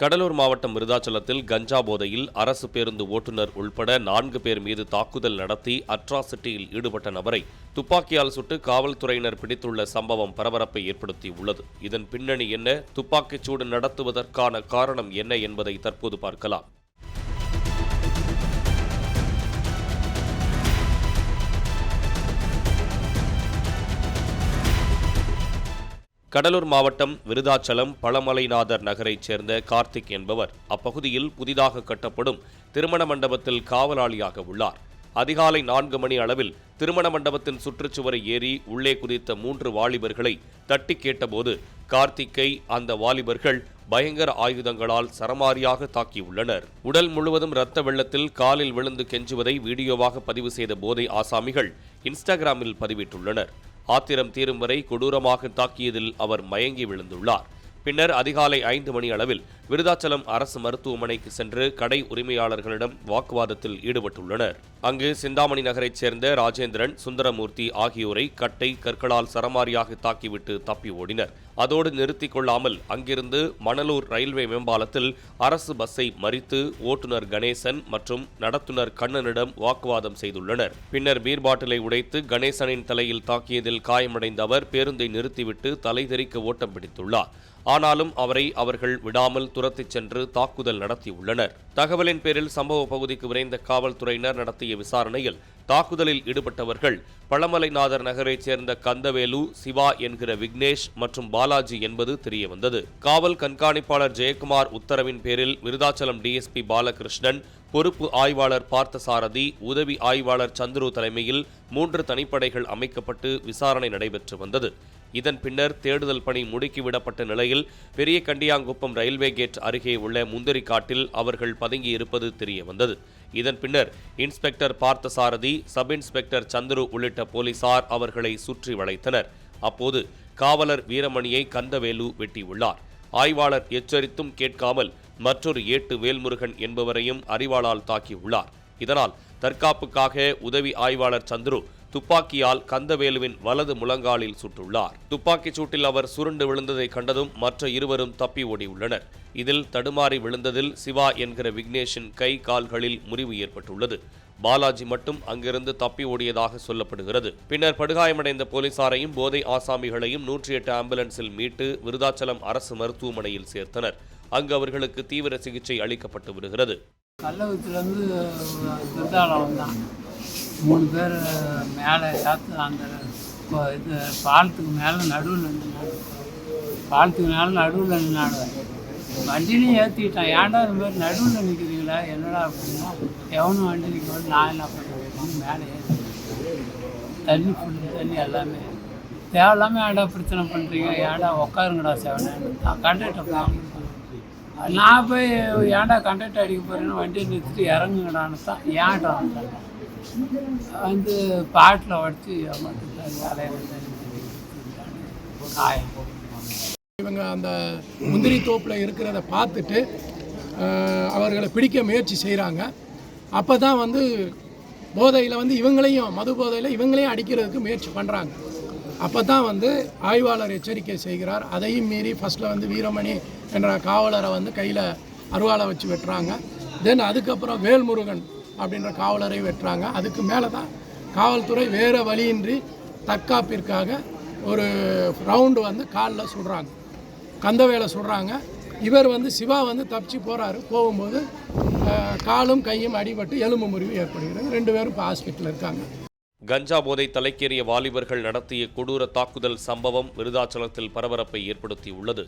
கடலூர் மாவட்டம் விருதாச்சலத்தில் கஞ்சா போதையில் அரசு பேருந்து ஓட்டுநர் உள்பட நான்கு பேர் மீது தாக்குதல் நடத்தி அட்ராசிட்டியில் ஈடுபட்ட நபரை துப்பாக்கியால் சுட்டு காவல்துறையினர் பிடித்துள்ள சம்பவம் பரபரப்பை ஏற்படுத்தியுள்ளது. இதன் பின்னணி என்ன? துப்பாக்கிச் சூடு நடத்துவதற்கான காரணம் என்ன என்பதை தற்போது பார்க்கலாம். கடலூர் மாவட்டம் விருதாச்சலம் பழமலைநாதர் நகரைச் சேர்ந்த கார்த்திக் என்பவர் அப்பகுதியில் புதிதாக கட்டப்படும் திருமண மண்டபத்தில் காவலாளியாக உள்ளார். அதிகாலை நான்கு மணி அளவில் திருமண மண்டபத்தின் சுற்றுச்சுவரை ஏறி உள்ளே குதித்த மூன்று வாலிபர்களை தட்டி கேட்டபோது கார்த்திக்கை அந்த வாலிபர்கள் பயங்கர ஆயுதங்களால் சரமாரியாக தாக்கியுள்ளனர். உடல் முழுவதும் இரத்த வெள்ளத்தில் காலில் விழுந்து கெஞ்சுவதை வீடியோவாக பதிவு செய்த போதை ஆசாமிகள் இன்ஸ்டாகிராமில் பதிவிட்டுள்ளனர். ஆத்திரம் தீரும் வரை கொடூரமாக தாக்கியதில் அவர் மயங்கி விழுந்துள்ளார். பின்னர் அதிகாலை ஐந்து மணி அளவில் விருதாச்சலம் அரசு மருத்துவமனைக்கு சென்று கடை உரிமையாளர்களிடம் வாக்குவாதத்தில் ஈடுபட்டுள்ளனர். அங்கு சிந்தாமணி நகரைச் சேர்ந்த ராஜேந்திரன் சுந்தரமூர்த்தி ஆகியோரை கட்டை கற்களால் சரமாரியாக தாக்கிவிட்டு தப்பி ஓடினர். அதோடு நிறுத்திக் கொள்ளாமல் அங்கிருந்து மணலூர் ரயில்வே மேம்பாலத்தில் அரசு பஸ்ஸை மறித்து ஓட்டுநர் கணேசன் மற்றும் நடத்துனர் கண்ணனிடம் வாக்குவாதம் செய்துள்ளனர். பின்னர் பீர் பாட்டிலை உடைத்து கணேசனின் தலையில் தாக்கியதில் காயமடைந்த அவர் பேருந்தை நிறுத்திவிட்டு தலை தெறிக்க ஓட்டம் பிடித்துள்ளார். ஆனாலும் அவரை அவர்கள் விடாமல் துரத்திச் சென்று தாக்குதல் நடத்தியுள்ளனர். தகவலின் பேரில் சம்பவ பகுதிக்கு விரைந்த காவல்துறையினர் நடத்திய விசாரணையில் தாக்குதலில் ஈடுபட்டவர்கள் பழமலைநாதர் நகரைச் சேர்ந்த கந்தவேலு சிவா என்கிற விக்னேஷ் மற்றும் பாலாஜி என்பது தெரியவந்தது. காவல் கண்காணிப்பாளர் ஜெயக்குமார் உத்தரவின் பேரில் விருதாச்சலம் டிஎஸ்பி பாலகிருஷ்ணன் பொறுப்பு ஆய்வாளர் பார்த்தசாரதி உதவி ஆய்வாளர் சந்துரு தலைமையில் மூன்று தனிப்படைகள் அமைக்கப்பட்டு விசாரணை நடைபெற்று வந்தது. இதன் பின்னர் தேடுதல் பணி முடுக்கிவிடப்பட்ட நிலையில் பெரிய கண்டியாங்குப்பம் ரயில்வே கேட் அருகே உள்ள முந்திரி காட்டில் அவர்கள் பதுங்கி இருப்பது இதன் பின்னர் inspector Parthasarathy sub inspector Chandru உள்ளிட்ட போலீசார் அவர்களை சுற்றி வளைத்தனர். அப்போது காவலர் வீரமணியை கந்தவேலு வெட்டியுள்ளார். ஆய்வாளர் எச்சரித்தும் கேட்காமல் மற்றொரு ஏட்டு வேல்முருகன் என்பவரையும் அறிவாளால் தாக்கியுள்ளார். இதனால் தற்காப்புக்காக உதவி ஆய்வாளர் சந்துரு துப்பாக்கியால் கந்தவேலுவின் வலது முழங்காலில் சுட்டுள்ளார். துப்பாக்கிச் சூட்டில் அவர் சுருண்டு விழுந்ததை கண்டதும் மற்ற இருவரும் தப்பி ஓடியுள்ளனர். இதில் தடுமாறி விழுந்ததில் சிவா என்கிற விக்னேஷின் கை கால்களில் முறிவு ஏற்பட்டுள்ளது. பாலாஜி மட்டும் அங்கிருந்து தப்பி ஓடியதாக சொல்லப்படுகிறது. பின்னர் படுகாயமடைந்த போலீசாரையும் போதை ஆசாமிகளையும் நூற்றி எட்டு ஆம்புலன்ஸில் மீட்டு விருதாச்சலம் அரசு மருத்துவமனையில் சேர்த்தனர். அங்கு அவர்களுக்கு தீவிர சிகிச்சை அளிக்கப்பட்டு வருகிறது. கள்ளக்குறிச்சிலேருந்து மூணு பேர் மேலே சாத்து அந்த இப்போ இது பாலத்துக்கு மேலே நடுவில் நின்னாடு பாலத்துக்கு மேலே நடுவில் நின்னாடு வண்டிலையும் ஏற்றிக்கிட்டான் ஏன்டா இந்த மாதிரி நடுவில் நிற்கிறீங்களா என்னடா அப்படின்னா எவனும் வண்டி நிற்க நான் என்ன பண்ணுறேன் மேலே ஏற்றி தண்ணி ஃபுல்லு தண்ணி எல்லாமே. தேவையில்லாமல் ஏன்டா பிரச்சனை பண்ணுறீங்க ஏன்டா உட்காருங்கடா செவனேன்னு நான் கண்டக்டர் நான் போய் ஏன்டா கண்டக்டர் அடிக்க போகிறேன்னு வண்டியை நிறுத்திட்டு இறங்குங்கடான்னு தான். ஏன்டா? வந்தேன். வந்து பாட்டில் வடித்து காயம். இவங்க அந்த முந்திரி தோப்பில் இருக்கிறத பார்த்துட்டு அவர்களை பிடிக்க முயற்சி செய்கிறாங்க அப்போ தான் வந்து போதையில் வந்து இவங்களையும் மது போதையில் இவங்களையும் அடிக்கிறதுக்கு முயற்சி பண்ணுறாங்க அப்போ தான் வந்து ஆய்வாளர் எச்சரிக்கை செய்கிறார். அதையும் மீறி ஃபஸ்ட்டில் வந்து வீரமணி என்ற காவலரை வந்து கையில் அருவாளை வச்சு வெட்டுறாங்க. தென் அதுக்கப்புறம் வேல்முருகன் அப்படின்ற காவலரை வெட்டுறாங்க. அதுக்கு மேலே தான் காவல்துறை வேறு வழியின்றி தற்காப்பிற்காக ஒரு ரவுண்டு வந்து காலில் சுடுறாங்க கந்தவேலை சுடுறாங்க இவர் வந்து சிவா வந்து தப்பிச்சு போகிறாரு போகும்போது காலும் கையும் அடிபட்டு எலும்பு முறிவு ஏற்படுகிறது. ரெண்டு பேரும் இப்போ ஹாஸ்பிட்டலில் இருக்காங்க. கஞ்சா போதை தலைக்கேறிய வாலிபர்கள் நடத்திய கொடூர தாக்குதல் சம்பவம் விருதாச்சலத்தில் பரபரப்பை ஏற்படுத்தியுள்ளது.